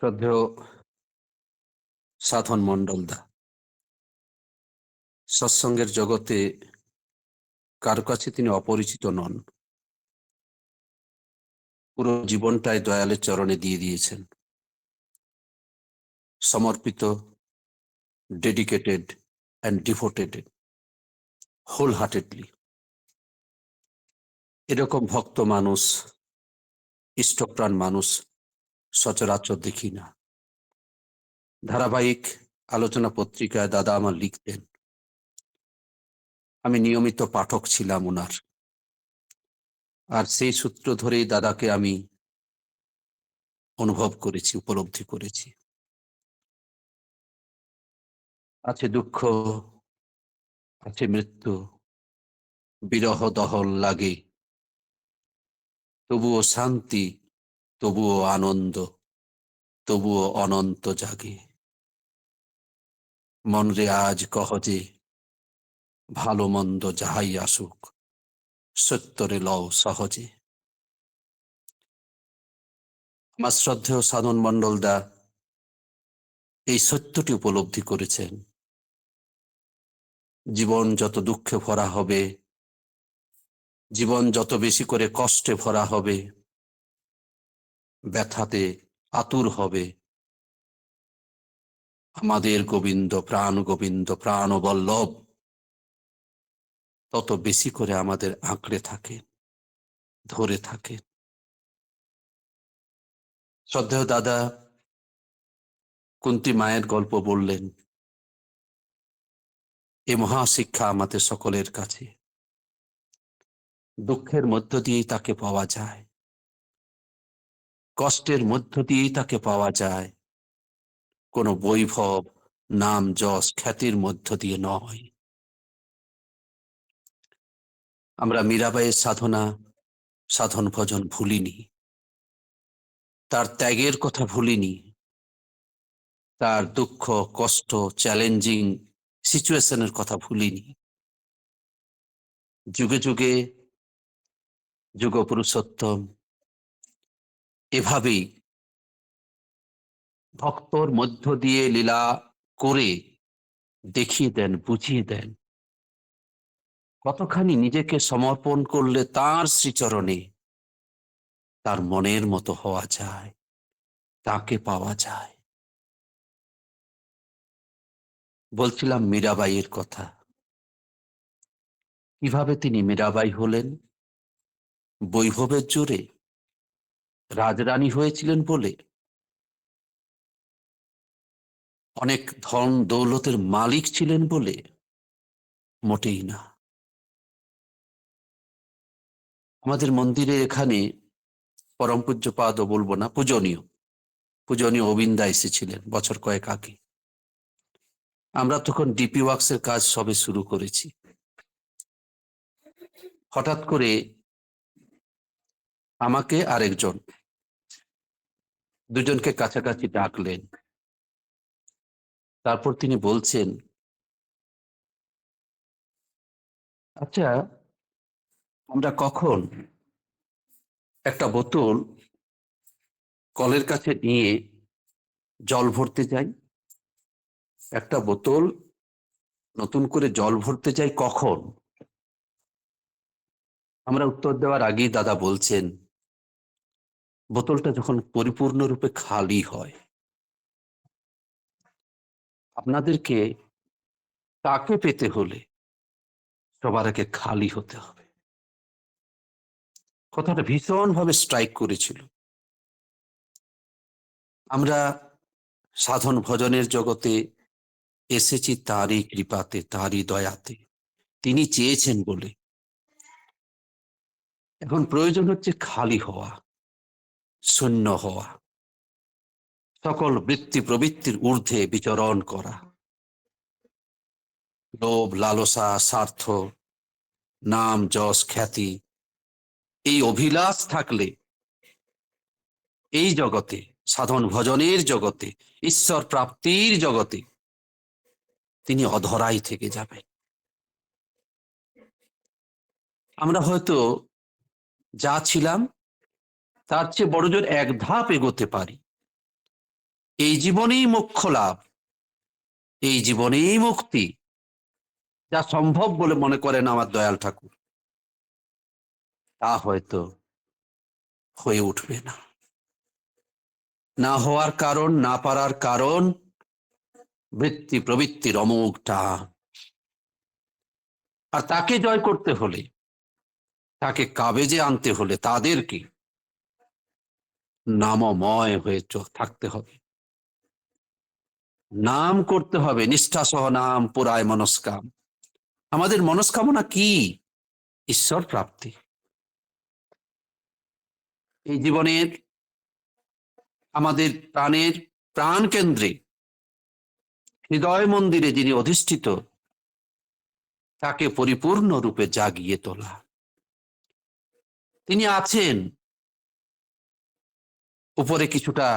শ্রদ্ধেয় সাধন মণ্ডলদা সৎসঙ্গের জগতে কারও কাছে তিনি অপরিচিত নন। পুরো জীবনটাই দয়ালের চরণে দিয়ে দিয়েছেন। সমর্পিত dedicated and devoted wholeheartedly এরকম ভক্ত মানুষ, ইষ্টপ্রাণ মানুষ সচরাচর দেখি না। ধারাবাহিক আলোচনা পত্রিকায় দাদা আমার লিখতেন। আমি নিয়মিত পাঠক ছিলাম ওনার আর সেই সূত্র ধরেই দাদাকে আমি অনুভব করেছি, উপলব্ধি করেছি। আছে দুঃখ, আছে মৃত্যু, বিরহ দহল লাগে। তবুও শান্তি তবুও আনন্দ, তবুও অনন্ত জাগে। মন রে আজ কহ যে, ভালো মন্দ যাহাই আসুক, সত্যরে লও সহজে। আমার শ্রদ্ধেয় সাধন মন্ডল দা এই সত্যটি উপলব্ধি করেছেন। জীবন যত দুঃখে ভরা হবে, জীবন যত বেশি করে কষ্টে ভরা হবে ব্যথাতে আতুর হবে। আমাদের গোবিন্দ প্রাণ গোবিন্দ প্রাণ বল্লভ, তত বেশি করে আমাদের আঁকড়ে থাকে ধরে থাকে শ্রদ্ধেয় দাদা, কুন্তি মায়ের গল্প বললেন, এ মহাশিক্ষা আমাদের সকলের কাছে। দুঃখের মধ্য দিয়েই তাকে পাওয়া যায়। কষ্টের মধ্য দিয়েই তাকে পাওয়া যায়। কোনো বৈভব, নাম, যশ খ্যাতির মধ্য দিয়ে নয়। আমরা মীরাবাইয়ের সাধনা, সাধন ভজন ভুলিনি। তার ত্যাগের কথা ভুলিনি। তার দুঃখ, কষ্ট, চ্যালেঞ্জিং সিচুয়েশনের কথা ভুলিনি। যুগে যুগে যুগ পুরুষোত্তম এভাবেই ভক্তর মধ্য দিয়ে লীলা করে দেখিয়ে দেন, বুঝিয়ে দেন। কতখানি নিজেকে সমর্পণ করলে তার শ্রীচরণে তার মনের মতো হওয়া যায়, তাকে পাওয়া যায়। বলছিলাম মীরাবাইয়ের কথা। কীভাবে তিনি মীরাবাই হলেন? বৈভবের জোরে রাজরানী হয়েছিলেন বলে অনেক ধন দৌলতের মালিক ছিলেন বলে মোটেই না। আমাদের মন্দিরে এখানে পরম পূজ্যপাদও বলব না, পূজনীয়। পূজনীয় অবিন্দা এসেছিলেন বছর কয়েক আগে। আমরা তখন ডিপি ওয়ার্কসের কাজ সবে শুরু করেছি। হঠাৎ করে আমাকে আরেকজন দুজনকে কাছাকাছি ডাকলেন। তারপর তিনি বলছেন আচ্ছা আমরা কখন একটা বোতল কলের কাছে নিয়ে জল ভরতে যাই? একটা বোতল নতুন করে জল ভরতে যাই কখন? আমরা উত্তর দেওয়ার আগেই দাদা বলছেন বোতলটা যখন পরিপূর্ণরূপে খালি হয়, আপনাদেরকে তাকে পেতে হলে সবার আগে খালি হতে হবে। কথাটা ভীষণভাবে স্ট্রাইক করেছিল। আমরা সাধন ভজনের জগতে এসেছি তারই কৃপাতে, তারই দয়াতে। তিনি চেয়েছেন বলে। এখন প্রয়োজন হচ্ছে খালি হওয়া। শূন্য হওয়া। সকল বৃত্তি প্রবৃত্তির ঊর্ধ্বে বিচরণ করা। লোভ, লালসা, স্বার্থ, নাম, যশ, খ্যাতি, এই অভিলাষ থাকলে এই জগতে, সাধন ভজনের জগতে, ঈশ্বর প্রাপ্তির জগতে তিনি অধরাই থেকে যাবেন। আমরা হয়তো যা ছিলাম তার চেয়ে বড় জোর এক ধাপ এগোতে পারি। এই জীবনেই মোক্ষ লাভ। এই জীবনেই মুক্তি। যা সম্ভব বলে মনে করেন আমার দয়াল ঠাকুর। তা হয়তো হয়ে উঠবে না। না হওয়ার কারণ, না পারার কারণ, বৃত্তি প্রবৃত্তির অমুক টান। আর তাকে জয় করতে হলে, তাকে কাবেজে আনতে হলে তাদেরকে নামময় হয়ে থাকতে হবে। নাম করতে হবে নিষ্ঠা সহ নাম পুরায় মনস্কাম। আমাদের মনস্কামনা কি? ঈশ্বর প্রাপ্তি। এই জীবনের, আমাদের প্রাণের প্রাণ কেন্দ্রে হৃদয় মন্দিরে যিনি অধিষ্ঠিত, তাকে পরিপূর্ণ রূপে জাগিয়ে তোলা। তিনি আছেন। উপরে কিছুটা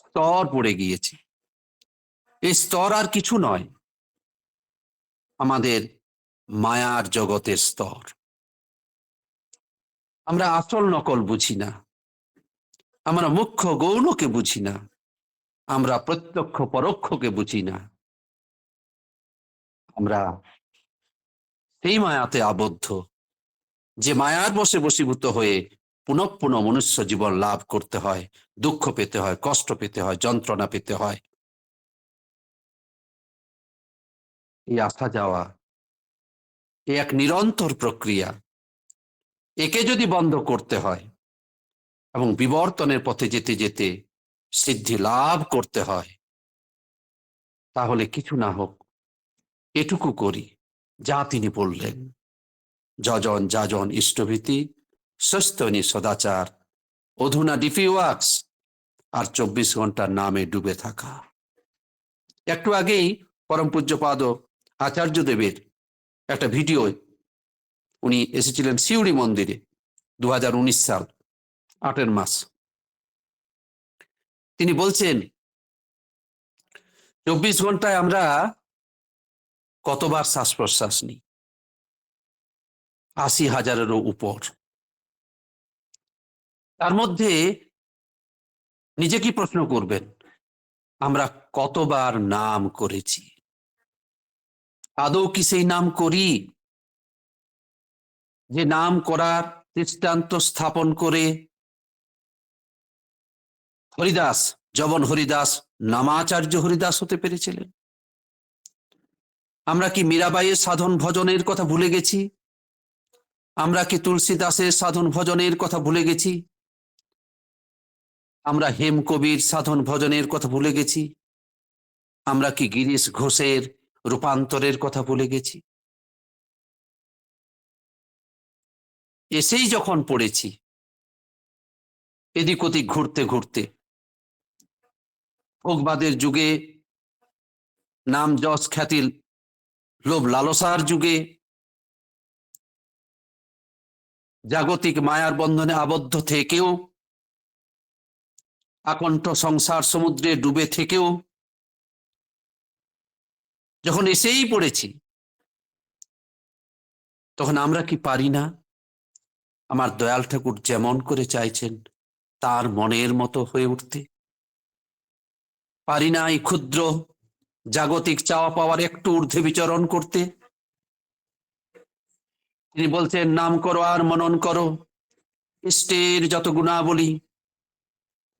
স্তর পড়ে গিয়েছে। এই স্তর আর কিছু নয়, আমাদের মায়ার জগতের স্তর। আমরা আসল নকল বুঝি না, আমরা মুখ্য গৌণকে বুঝি না, আমরা প্রত্যক্ষ পরোক্ষকে বুঝি না। আমরা সেই মায়াতে আবদ্ধ, যে মায়ার বসে বসীভূত হয়ে পুনঃ পুনঃ মনুষ্য জীবন লাভ করতে হয়, দুঃখ পেতে হয়, কষ্ট পেতে হয়, যন্ত্রণা পেতে হয়। এই আসা যাওয়া, এ এক নিরন্তর প্রক্রিয়া। একে যদি বন্ধ করতে হয় এবং বিবর্তনের পথে যেতে যেতে সিদ্ধি লাভ করতে হয়, তাহলে কিছু না হোক, এটুকু করি। যা তিনি বললেন। যজন যাজন ইষ্টভীতি সস্তনি সদাচার, অধুনা ডিপি ওয়াক্স আর চব্বিশ ঘণ্টার নামে ডুবে থাকা। একটু আগেই পরম পূজ্যপাদ আচার্য দেবের একটা ভিডিও উনি এসেছিলেন সিউড়ি মন্দিরে দু হাজার উনিশ সাল, আটের মাস। তিনি বলছেন, চব্বিশ ঘন্টায় আমরা কতবার শ্বাস প্রশ্বাস নিই? আশি হাজারেরও উপর। তার মধ্যে নিজে কি প্রশ্ন করবেন? আমরা কতবার নাম করেছি? আদৌ কি সেই নাম করি? যে নাম করার দৃষ্টান্ত স্থাপন করে হরিদাস জবন হরিদাস, নামাচার্য হরিদাস হতে পেরেছিলেন। আমরা কি মীরাবাইয়ের সাধন ভজনের কথা ভুলে গেছি? আমরা কি তুলসী দাসের সাধন ভজনের কথা ভুলে গেছি? আমরা হেম কবির সাধন ভজনের কথা ভুলে গেছি। আমরা কি গিরিশ ঘোষের রূপান্তরের কথা ভুলে গেছি? এসেই যখন পড়েছি, এদিক ওদিক ঘুরতে ঘুরতে, ভোগবাদের যুগে নাম যশ খ্যাতি লোভ লালসার যুগে, জাগতিক মায়ার বন্ধনে আবদ্ধ থেকেও আকণ্ঠ সংসার সমুদ্রে ডুবে থেকেও যখন এসেই পড়েছি, তখন আমরা কি পারি না? আমার দয়াল ঠাকুর যেমন করে চাইছেন, তার মনের মতো হয়ে উঠতে। পারি না এই ক্ষুদ্র জাগতিক চাওয়া পাওয়ার একটু ঊর্ধ্বে বিচরণ করতে। তিনি বলছেন, নাম করো আর মনন করো। ইষ্টের যত গুণাবলী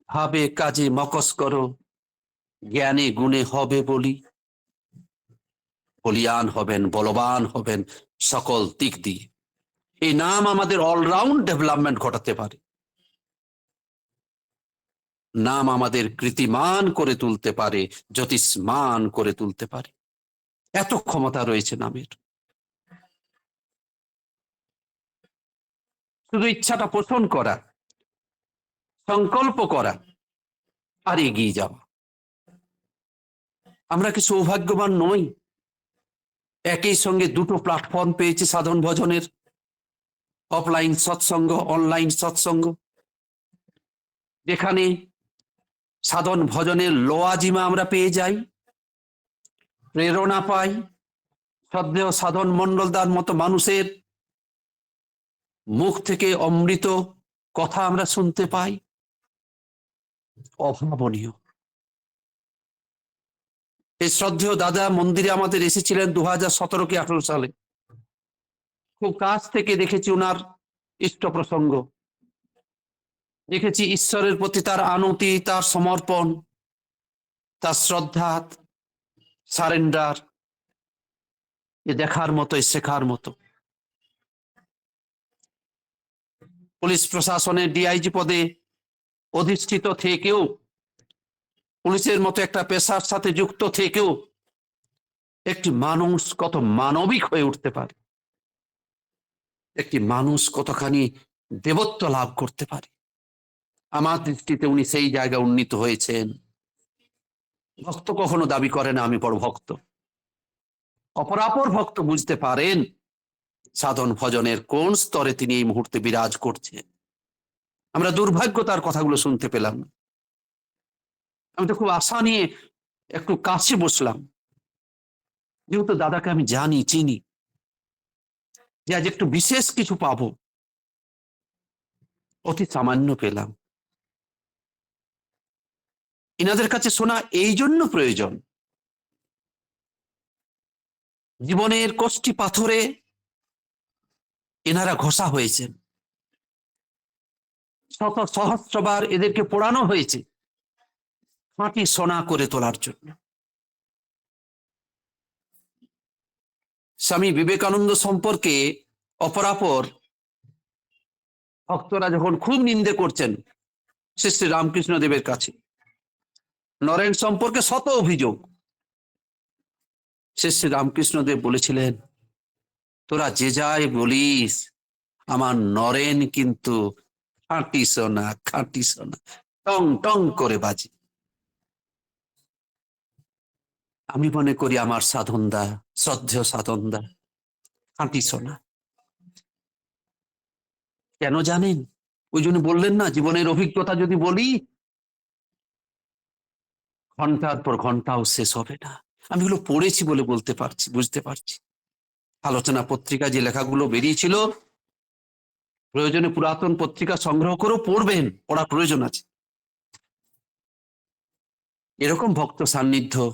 ভাবে কাজে মকস করো, জ্ঞানে গুণে হবে বলি। বলিয়ান হবেন, বলবান হবেন সকল দিক দিয়ে। এই নাম আমাদের অলরাউন্ড ডেভেলপমেন্ট ঘটাতে পারে। নাম আমাদের কৃতিমান করে তুলতে পারে, জ্যোতিষ্মান করে তুলতে পারে। এত ক্ষমতা রয়েছে নামের। শুধু ইচ্ছাটা পোষণ করা সংকল্প করা, আর এগিয়ে যাওয়া। আমরা কি সৌভাগ্যবান নই? একই সঙ্গে দুটো প্ল্যাটফর্ম পেয়েছি সাধন ভজনের অফলাইন সৎসঙ্গ অনলাইন সৎসঙ্গ। যেখানে সাধন ভজনের লোয়াজিমা আমরা পেয়ে যাই, প্রেরণা পাই শ্রদ্ধেয় সাধন মন্ডলদার মতো মানুষের মুখ থেকে অমৃত কথা আমরা শুনতে পাই। অভাবনীয়। এই শ্রদ্ধেয় দাদা মন্দিরে আমাদের এসেছিলেন দু হাজার সতেরো কি আঠারো সালে। খুব কাছ থেকে দেখেছি ওনার ইষ্ট প্রসঙ্গ। দেখেছি ঈশ্বরের প্রতি তার আনতি, তার সমর্পণ, তার শ্রদ্ধা, সারেন্ডার। এ দেখার মতো, এ শেখার মতো। পুলিশ প্রশাসনের ডিআইজি পদে অধিষ্ঠিত থেকেও, পুলিশের মতো একটা পেশার সাথে যুক্ত থেকেও একটি মানুষ কত মানবিক হয়ে উঠতে পারে? একটি মানুষ কতখানি দেবত্ব লাভ করতে পারে? আমার দৃষ্টিতে উনি সেই জায়গায় উন্নীত হয়েছেন। ভক্ত কখনো দাবি করে না, আমি বড় ভক্ত। অপরাপর ভক্ত বুঝতে পারেন, সাধন ভজনের কোন স্তরে তিনি এই মুহূর্তে বিরাজ করছেন। আমরা দুর্ভাগ্য তার কথাগুলো শুনতে পেলাম। আমি তো খুব আশা নিয়ে একটু কাছে বসলাম। যেহেতু দাদাকে আমি জানি, চিনি। যে আজ একটু বিশেষ কিছু পাবো। অতি সামান্য পেলাম। ইনাদের কাছে শোনা এই জন্য প্রয়োজন। জীবনের কষ্টি পাথরে এনারা ঘষা হয়েছেন। শত সহস্রবার এদেরকে পোড়ানো হয়েছে। খাঁটি সোনা করে তোলার জন্য। স্বামী বিবেকানন্দ সম্পর্কে অপরাপর ভক্তরা যখন খুব নিন্দে করছেন শ্রী শ্রী রামকৃষ্ণ দেবের কাছে, নরেন সম্পর্কে শত অভিযোগ। শ্রী শ্রী রামকৃষ্ণ দেব বলেছিলেন, তোরা যে যাই বলিস, আমার নরেন কিন্তু খাঁটি সোনা খাঁটি সোনা টং টং করে বাজে। আমি মনে করি আমার সাধনদা, শ্রদ্ধেয় সাধনদা খাঁটি সোনা কেন জানেন? ওই জন্য বললেন না, জীবনের অভিজ্ঞতা যদি বলি, ঘণ্টার পর ঘন্টাও শেষ হবে না। আমি এগুলো পড়েছি বলে বলতে পারছি, বুঝতে পারছি। আলোচনা পত্রিকা যে লেখাগুলো বেরিয়েছিল প্রয়োজনে পুরাতন পত্রিকা সংগ্রহ করেও পড়বেন পড়া প্রয়োজন আছে। এরকম ভক্ত সান্নিধ্য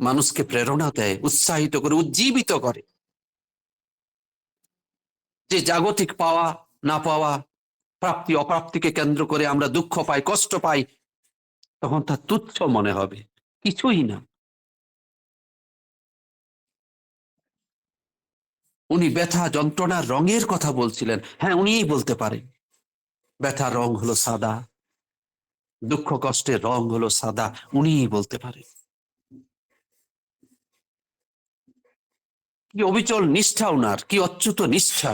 মানুষকে প্রেরণা দেয়, উৎসাহিত করে, উজ্জীবিত করে। যে জাগতিক পাওয়া, না পাওয়া, প্রাপ্তি, অপ্রাপ্তিকে কেন্দ্র করে আমরা দুঃখ পাই, কষ্ট পাই, তখন তা তুচ্ছ মনে হবে। কিছুই না। উনি ব্যথা যন্ত্রণার রঙের কথা বলছিলেন। হ্যাঁ উনিই বলতে পারেন ব্যথার রং হলো সাদা, দুঃখ কষ্টের রং হলো সাদা, উনিই বলতে পারেন কি অবিচল নিষ্ঠা উনার, কি অচ্যুত নিষ্ঠা।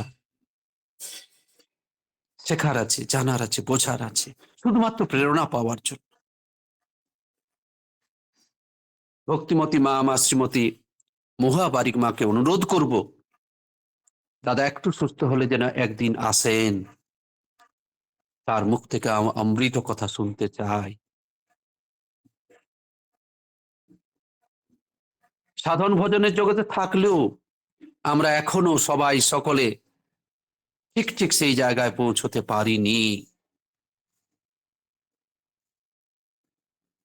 শেখার আছে, জানার আছে, বোঝার আছে, শুধুমাত্র প্রেরণা পাওয়ার জন্য। ভক্তিমতী মা আমার শ্রীমতী মহা বারিক মাকে অনুরোধ করব দাদা, একটু সুস্থ হলে যেন একদিন আসেন। তার মুখ থেকে অমৃত কথা শুনতে চাই। সাধন ভজনের জগতে থাকলেও আমরা এখনও সবাই সকলে ঠিক ঠিক সেই জায়গায় পৌঁছতে পারিনি।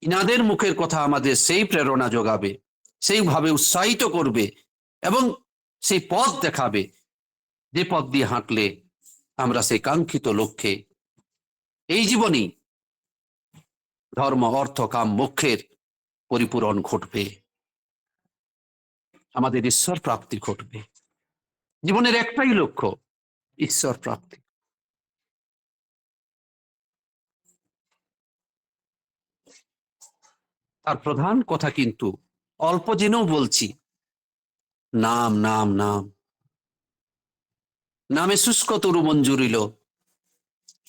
ইনাদের মুখের কথা আমাদের সেই প্রেরণা যোগাবে, সেইভাবে উৎসাহিত করবে এবং সেই পথ দেখাবে। যে পথ দিয়ে হাঁটলে আমরা সেই কাঙ্ক্ষিত লক্ষ্যে এই জীবনই ধর্ম, অর্থ, কাম, মোক্ষের পরিপূরণ ঘটবে। আমাদের ঈশ্বর প্রাপ্তি ঘটবে। জীবনের একটাই লক্ষ্য, ঈশ্বর প্রাপ্তি। তার প্রধান কথা কিন্তু অল্প জেনেও বলছি, নাম নাম নাম। নামে শুষ্ক তরু মঞ্জুরিল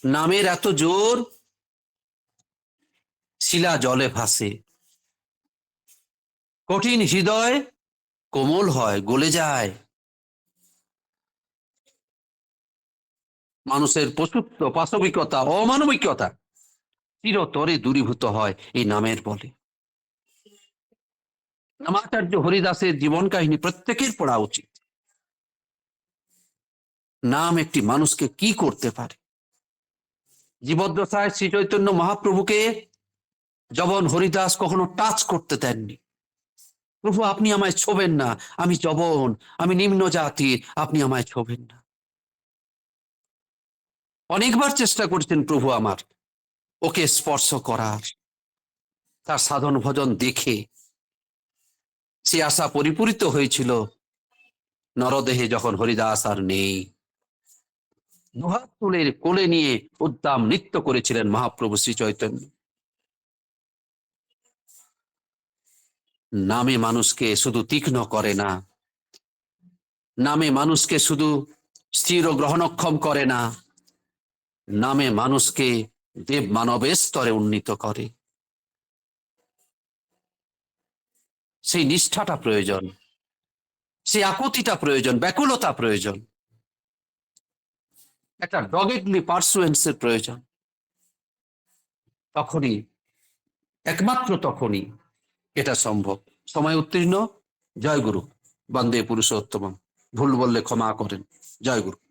নামের এত জোর, শিলা জলে ভাসে। কঠিন হৃদয় কোমল হয়, গলে যায়। মানুষের পশুত্ব, পাশবিকতা, অমানবিকতা চিরতরে দূরীভূত হয় এই নামের বলে। নামাচার্য হরিদাসের জীবন কাহিনী প্রত্যেকের পড়া উচিত। নাম একটি মানুষকে কি করতে পারে? জীবদ্দশায় শ্রী চৈতন্য মহাপ্রভুকে জবন হরিদাস কখনো টাচ করতে দেননি। প্রভু, আপনি আমায় ছোবেন না। আমি জবন আমি নিম্ন জাতি আপনি আমায় ছোবেন না। অনেকবার চেষ্টা করছেন প্রভু আমার ওকে স্পর্শ করার। তার সাধন ভজন দেখে সে আশা পরিপূরিত হয়েছিল, নরদেহে যখন হরিদাস আর নেই তুলে কোলে নিয়ে উদ্দাম নৃত্য করেছিলেন মহাপ্রভু শ্রী চৈতন্য। নামে মানুষকে শুধু তীক্ষ্ণ করে না, নামে মানুষকে শুধু স্থির গ্রহণক্ষম করে না, নামে মানুষকে দেব মানবের স্তরে উন্নীত করে। সেই নিষ্ঠাটা প্রয়োজন, সেই আকুতিটা প্রয়োজন, ব্যাকুলতা প্রয়োজন। একটা ডগেডলি পার্সুয়েন্সের প্রয়োজন। তখনই, একমাত্র তখনই এটা সম্ভব। সময় উত্তীর্ণ জয় গুরু বন্দে পুরুষোত্তম ভুল বললে ক্ষমা করেন। জয় গুরু